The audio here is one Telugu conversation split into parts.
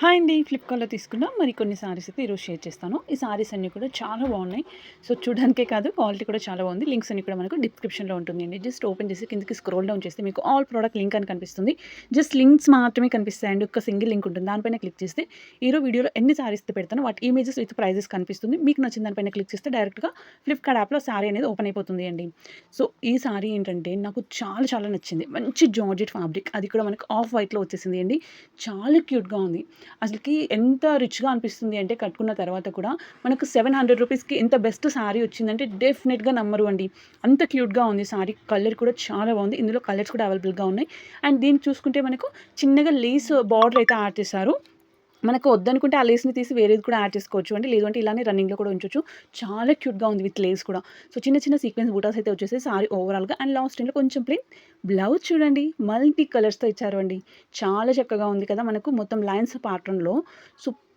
హాయ్ అండి ఫ్లిప్కార్ట్లో తీసుకున్న మరి కొన్ని సారీస్ అయితే ఈరోజు షేర్ చేస్తాను. ఈ సారీస్ అన్నీ కూడా చాలా బాగున్నాయి. సో చూడడానికే కాదు క్వాలిటీ కూడా చాలా బాగుంది. లింక్స్ అన్ని కూడా మనకు డిస్క్రిప్షన్లో ఉంటుంది అండి. జస్ట్ ఓపెన్ చేసి కిందకి స్క్రోల్ డౌన్ చేస్తే మీకు ఆల్ ప్రోడక్ట్ లింక్ అని కనిపిస్తుంది. జస్ట్ లింక్స్ మాత్రమే కనిపిస్తాయి అండి. ఒక సింగిల్ లింక్ ఉంటుంది. దానిపైన క్లిక్ చేస్తే ఈరోజు వీడియోలో ఎన్ని సారీస్ పెడతాను వాటి ఇమేజెస్ విత్ ప్రైజెస్ కనిపిస్తుంది. మీకు నచ్చిన దానిపైన క్లిక్ చేస్తే డైరెక్ట్గా ఫ్లిప్కార్ట్ యాప్లో సారీ అనేది ఓపెన్ అయిపోతుంది అండి. సో ఈ సారీ ఏంటంటే నాకు చాలా చాలా నచ్చింది. మంచి జార్జెట్ ఫ్యాబ్రిక్ అది కూడా మనకు ఆఫ్ వైట్లో వచ్చేసింది అండి. చాలా క్యూట్గా ఉంది. అసలుకి ఎంత రిచ్గా అనిపిస్తుంది అంటే కట్టుకున్న తర్వాత కూడా మనకు సెవెన్ హండ్రెడ్ రూపీస్కి ఎంత బెస్ట్ శారీ వచ్చిందంటే డెఫినెట్గా నమ్మరు అండి అంత క్యూట్గా ఉంది శారీ. కలర్ కూడా చాలా బాగుంది. ఇందులో కలర్స్ కూడా అవైలబుల్గా ఉన్నాయి. అండ్ దీన్ని చూసుకుంటే మనకు చిన్నగా లేస్ బార్డర్ అయితే యాడ్ చేశారు. మనకు వద్దనుకుంటే ఆ లేస్ని తీసి వేరేది కూడా యాడ్ చేసుకోవచ్చు అంటే లేదంటే ఇలానే రన్నింగ్లో కూడా ఉంచవచ్చు చాలా క్యూట్గా ఉంది విత్ లేస్ కూడా. సో చిన్న చిన్న సీక్వెన్స్ బూటాస్ అయితే వచ్చేసి సారీ ఓవరాల్గా. అండ్ లాస్ట్ టైంలో కొంచెం ప్లేన్ బ్లౌజ్ చూడండి. మల్టీ కలర్స్తో ఇచ్చారు అండి. చాలా చక్కగా ఉంది కదా మనకు మొత్తం లైన్స్ ప్యాటర్న్లో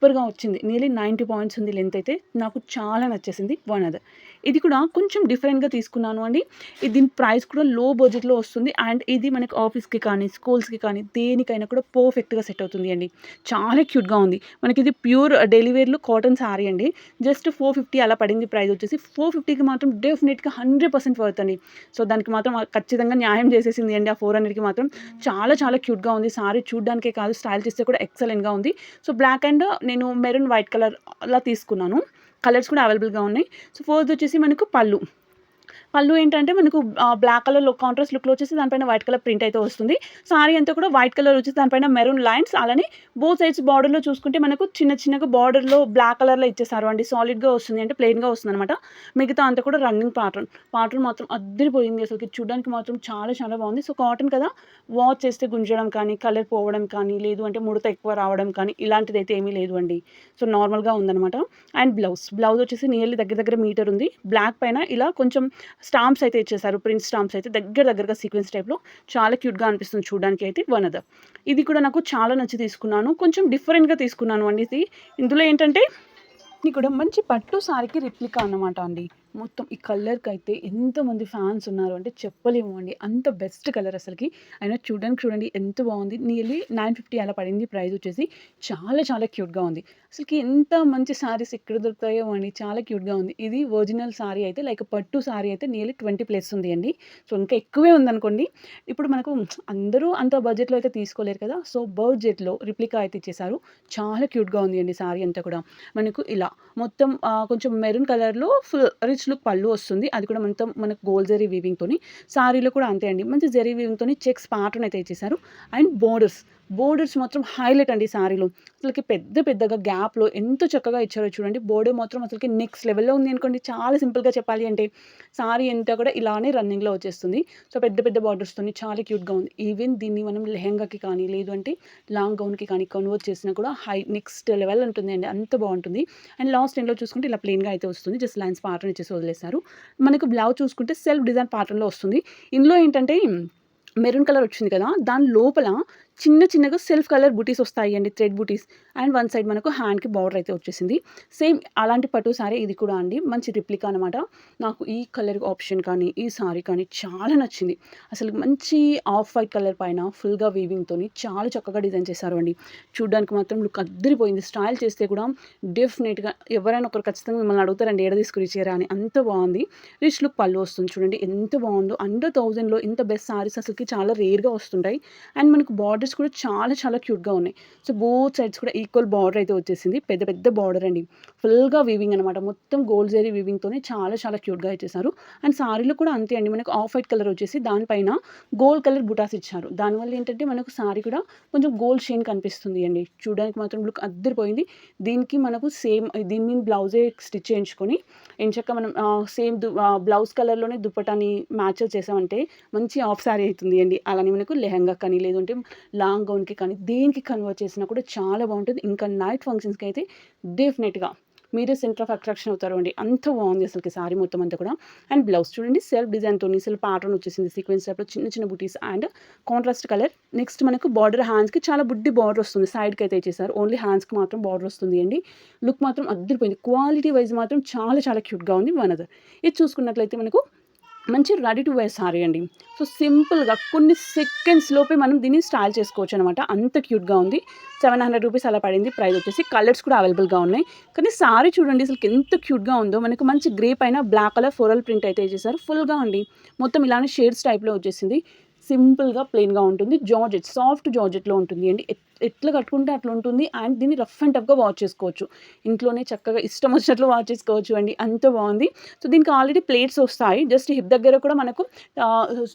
సూపర్గా వచ్చింది. నియర్లీ నైంటీ పాయింట్స్ ఉంది లెంత్ అయితే. నాకు చాలా నచ్చేసింది వన్ అదర్ ఇది కూడా కొంచెం డిఫరెంట్గా తీసుకున్నాను అండి. ఇది దీని ప్రైస్ కూడా లో బడ్జెట్లో వస్తుంది అండ్ ఇది మనకి ఆఫీస్కి కానీ స్కూల్స్కి కానీ దేనికైనా కూడా పర్ఫెక్ట్గా సెట్ అవుతుంది అండి. చాలా క్యూట్గా ఉంది. మనకి ఇది ప్యూర్ డెలివేర్లో కాటన్ శారీ అండి. జస్ట్ ఫోర్ ఫిఫ్టీ అలా పడింది ప్రైస్ వచ్చేసి. ఫోర్ ఫిఫ్టీకి మాత్రం డెఫినెట్గా హండ్రెడ్ పర్సెంట్ వర్త్ అండి. సో దానికి మాత్రం ఖచ్చితంగా న్యాయం చేసేసింది అండి ఆ ఫోర్ హండ్రెడ్కి మాత్రం. చాలా చాలా క్యూట్గా ఉంది. సారీ చూడడానికే కాదు స్టైల్ చేస్తే కూడా ఎక్సలెంట్గా ఉంది. సో బ్లాక్ అండ్ నేను మెరూన్ వైట్ కలర్ అలా తీసుకున్నాను. కలర్స్ కూడా అవైలబుల్గా ఉన్నాయి. సో ఫోర్త్ వచ్చేసి మనకు పళ్ళు. పళ్ళు ఏంటంటే మనకు బ్లాక్ కలర్లో కాంట్రాస్ట్ లుక్లో వచ్చేసి దానిపైన వైట్ కలర్ ప్రింట్ అయితే వస్తుంది. సారీ అంతా కూడా వైట్ కలర్ వచ్చేసి దానిపైన మెరూన్ లైన్స్ అలానే బోత్ సైడ్స్ బార్డర్లో చూసుకుంటే మనకు చిన్న చిన్నగా బార్డర్లో బ్లాక్ కలర్లో ఇచ్చేసారు అండి. సాలిడ్గా వస్తుంది అంటే ప్లెయిన్గా వస్తుంది అనమాట మిగతా అంతా కూడా రన్నింగ్ ప్యాటర్న్ ప్యాటర్న్ మాత్రం అద్దరిపోయింది అసలు చూడడానికి మాత్రం చాలా చాలా బాగుంది. సో కాటన్ కదా వాచ్ చేస్తే గుంజడం కానీ కలర్ పోవడం కానీ లేదు అంటే ముడత ఎక్కువ రావడం కానీ ఇలాంటిది అయితే ఏమీ లేదు అండి. సో నార్మల్గా ఉందన్నమాట. అండ్ బ్లౌజ్ బ్లౌజ్ వచ్చేసి నియర్లీ దగ్గర దగ్గర మీటర్ ఉంది. బ్లాక్ పైన ఇలా కొంచెం స్టాంప్స్ అయితే ఇచ్చేసారు ప్రింట్ స్టాంప్స్ అయితే దగ్గర దగ్గరగా సీక్వెన్స్ టైప్లో. చాలా క్యూట్గా అనిపిస్తుంది చూడడానికి అయితే వన్ అదర్ ఇది కూడా నాకు చాలా నచ్చి తీసుకున్నాను. కొంచెం డిఫరెంట్గా తీసుకున్నాను అండి ఇది. ఇందులో ఏంటంటే ఇది కూడా మంచి పట్టు సారికి రిప్లికా అన్నమాట అండి. మొత్తం ఈ కలర్కి అయితే ఎంతమంది ఫ్యాన్స్ ఉన్నారు అంటే చెప్పలేము అండి అంత బెస్ట్ కలర్ అసలుకి. అయినా చూడడానికి చూడండి ఎంత బాగుంది. నియర్లీ నైన్ ఫిఫ్టీ అలా పడింది ప్రైస్ వచ్చేసి. చాలా చాలా క్యూట్గా ఉంది. అసలుకి ఎంత మంచి శారీస్ ఎక్కడ దొరుకుతాయో అండి చాలా క్యూట్గా ఉంది. ఇది ఒరిజినల్ సారీ అయితే లైక్ పట్టు శారీ అయితే నియర్లీ ట్వంటీ ప్లస్ ఉంది అండి. సో ఇంకా ఎక్కువే ఉందనుకోండి. ఇప్పుడు మనకు అందరూ అంత బడ్జెట్లో అయితే తీసుకోలేరు కదా. సో బడ్జెట్లో రిప్లికా అయితే ఇచ్చేసారు చాలా క్యూట్గా ఉంది అండి శారీ అంతా కూడా. మనకు ఇలా మొత్తం కొంచెం మెరూన్ కలర్లో ఫుల్ రిచ్ రిచ్ లుక్ పళ్ళు వస్తుంది. అది కూడా మొత్తం మనకు గోల్డ్ జరీ వీవింగ్తోని సారీలో కూడా అంతే అండి. మంచి జరీ వీవింగ్తోని చెక్స్ ప్యాటర్న్ అయితే ఇచ్చేసారు. అండ్ బోర్డర్స్ బోర్డర్స్ మాత్రం హైలైట్ అండి సారీలో. అసలుకి పెద్ద పెద్దగా గ్యాప్లో ఎంత చక్కగా ఇచ్చారో చూడండి. బోర్డర్ మాత్రం అసలుకి నెక్స్ట్ లెవెల్లో ఉంది అనుకోండి. చాలా సింపుల్గా చెప్పాలి అంటే సారీ ఎంత కూడా ఇలానే రన్నింగ్లో వచ్చేస్తుంది. సో పెద్ద పెద్ద బార్డర్స్తో చాలా క్యూట్గా ఉంది. ఈవెన్ దీన్ని మనం లెహెంగాకి కానీ లేదు అంటే లాంగ్ గౌన్కి కానీ కన్వర్ట్ చేసినా కూడా హై నెక్స్ట్ లెవెల్ ఉంటుంది అండి. అంత బాగుంటుంది. అండ్ లాస్ట్ ఎండ్లో చూసుకుంటే ఇలా ప్లెయిన్గా అయితే వస్తుంది. జస్ట్ లైన్స్ ప్యాటర్న్ ఇచ్చేసి వదిలేశారు. మనకు బ్లౌజ్ చూసుకుంటే సెల్ఫ్ డిజైన్ ప్యాటర్న్లో వస్తుంది. ఇందులో ఏంటంటే మెరూన్ కలర్ వచ్చింది కదా దాని లోపల చిన్న చిన్నగా సెల్ఫ్ కలర్ బుటీస్ వస్తాయి అండి thread buttis. And one side మనకు హ్యాండ్కి బార్డర్ అయితే వచ్చేసింది. సేమ్ అలాంటి పట్టు సారీ ఇది కూడా అండి. మంచి రిప్లికా అనమాట నాకు ఈ కలర్ ఆప్షన్ కానీ ఈ సారీ కానీ చాలా నచ్చింది. అసలు మంచి ఆఫ్ వైట్ కలర్ పైన ఫుల్గా వీవింగ్తో చాలా చక్కగా డిజైన్ చేశారు అండి. చూడడానికి మాత్రం లుక్ అద్దరిపోయింది. స్టైల్ చేస్తే కూడా డెఫినెట్గా ఎవరైనా ఒకరు ఖచ్చితంగా మిమ్మల్ని అడుగుతారండి ఏడ తీసుకురిచారా అని. అంత బాగుంది. రిచ్ లుక్ పళ్ళు వస్తుంది చూడండి ఎంత బాగుందో. అండర్ థౌజండ్లో ఇంత బెస్ట్ సారీస్ అసలుకి చాలా రేర్గా వస్తుంటాయి. అండ్ మనకు బార్డర్స్ కూడా చాలా చాలా క్యూట్గా ఉన్నాయి. సో బోత్ సైడ్స్ కూడా ఈక్వల్ బార్డర్ అయితే వచ్చేసింది. పెద్ద పెద్ద బార్డర్ అండి. ఫుల్గా వీవింగ్ అనమాట మొత్తం గోల్డ్ జరీ వీవింగ్తోనే చాలా చాలా క్యూట్గా ఇచ్చేసారు. అండ్ సారీలో కూడా అంతే అండి. మనకు ఆఫ్ వైట్ కలర్ వచ్చేసి దానిపైన గోల్డ్ కలర్ బుటాస్ ఇచ్చారు. దానివల్ల ఏంటంటే మనకు సారీ కూడా కొంచెం గోల్డ్ షేన్ కనిపిస్తుంది అండి. చూడడానికి మాత్రం లుక్ అద్దరిపోయింది. దీనికి మనకు సేమ్ దీని మీద బ్లౌజే స్టిచ్ చేయించుకొని ఎంచక్క మనం సేమ్ బ్లౌజ్ కలర్లోనే దుప్పటాన్ని మ్యాచ్ చేసామంటే మంచి ఆఫ్ సారీ అవుతుంది అండి. అలానే మనకు లెహంగా కానీ లేదంటే లాంగ్ గౌన్కి కానీ దేనికి కన్వర్ట్ చేసినా కూడా చాలా బాగుంటుంది. ఇంకా నైట్ ఫంక్షన్స్కి అయితే డెఫినెట్గా మీరే సెంటర్ ఆఫ్ అట్రాక్షన్ అవుతారు అండి. అంత బాగుంది అసలుకి సారీ మొత్తం అంతా కూడా. అండ్ బ్లౌజ్ చూడండి సెల్ఫ్ డిజైన్తో సెల్ఫ్ ప్యాటర్న్ వచ్చేసింది సీక్వెన్స్ టైప్లో చిన్న చిన్న బుటీస్ అండ్ కాంట్రాస్ట్ కలర్. నెక్స్ట్ మనకు బార్డర్ హ్యాండ్స్కి చాలా బుడ్డి బార్డర్ వస్తుంది. సైడ్కి అయితే ఇచ్చేసారు. ఓన్లీ హ్యాండ్స్కి మాత్రం బార్డర్ వస్తుంది అండి. లుక్ మాత్రం అద్దరిపోయింది క్వాలిటీ వైజ్ మాత్రం చాలా చాలా క్యూట్గా ఉంది వన్ అదర్. ఇది చూసుకున్నట్లయితే మనకు మంచి రెడీ టు వేర్ సారీ అండి. సో సింపుల్గా కొన్ని సెకండ్స్ లోపే మనం దీన్ని స్టైల్ చేసుకోవచ్చు అనమాట అంత క్యూట్గా ఉంది. సెవెన్ హండ్రెడ్ రూపీస్ అలా పడింది. ప్రైస్ వచ్చేసి కలర్స్ కూడా అవైలబుల్గా ఉన్నాయి. కానీ సారీ చూడండి అసలు ఎంత క్యూట్గా ఉందో. మనకు మంచి గ్రే పైన బ్లాక్ కలర్ ఫోరల్ ప్రింట్ అయితే చేశారు ఫుల్గా అండి మొత్తం ఇలానే షేడ్స్ టైప్లో వచ్చేసింది. సింపుల్గా ప్లెయిన్గా ఉంటుంది. జార్జెట్ సాఫ్ట్ జార్జెట్లో ఉంటుంది అండి. ఎట్లా కట్టుకుంటే అట్లా ఉంటుంది. అండ్ దీన్ని రఫ్ అండ్ టఫ్గా వాచ్ చేసుకోవచ్చు. ఇంట్లోనే చక్కగా ఇష్టం వచ్చినట్లు వాచ్ చేసుకోవచ్చు అండి. అంత బాగుంది. సో దీనికి ఆల్రెడీ ప్లేట్స్ వస్తాయి. జస్ట్ హిప్ దగ్గర కూడా మనకు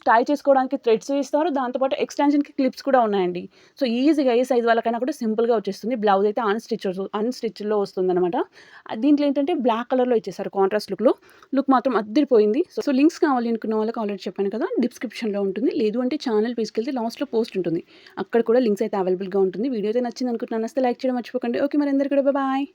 టై చేసుకోవడానికి థ్రెడ్స్ ఇస్తారు దాంతోపాటు ఎక్స్టెన్షన్కి క్లిప్స్ కూడా ఉన్నాయండి. సో ఈజీగా ఏ సైజ్ వాళ్ళకైనా కూడా సింపుల్గా వచ్చేస్తుంది. బ్లౌజ్ అయితే అన్స్టిచ్ అన్స్టిచ్లో వస్తుంది అనమాట దీంట్లో ఏంటంటే బ్లాక్ కలర్లో ఇచ్చేసారు కాంట్రాస్ట్ లుక్లో. లుక్ మాత్రం అద్దరిపోయింది. సో సో లింక్స్ కావాలి అనుకున్న వాళ్ళకి ఆల్రెడీ చెప్పాను కదా డిస్క్రిప్షన్లో ఉంటుంది. లేదు అంటే ఛానల్ తీసుకెళ్తే లాస్ట్లో పోస్ట్ ఉంటుంది. అక్కడ కూడా లింక్స్ అయితే అవైలబుల్గా ఉంటుంది. వీడియో అయితే నచ్చింది అనుకుంటున్నాను. నస్తే లైక్ చేయడం మర్చిపోకండి. ఓకే మరి అందరికీ కూడా. బాయ్.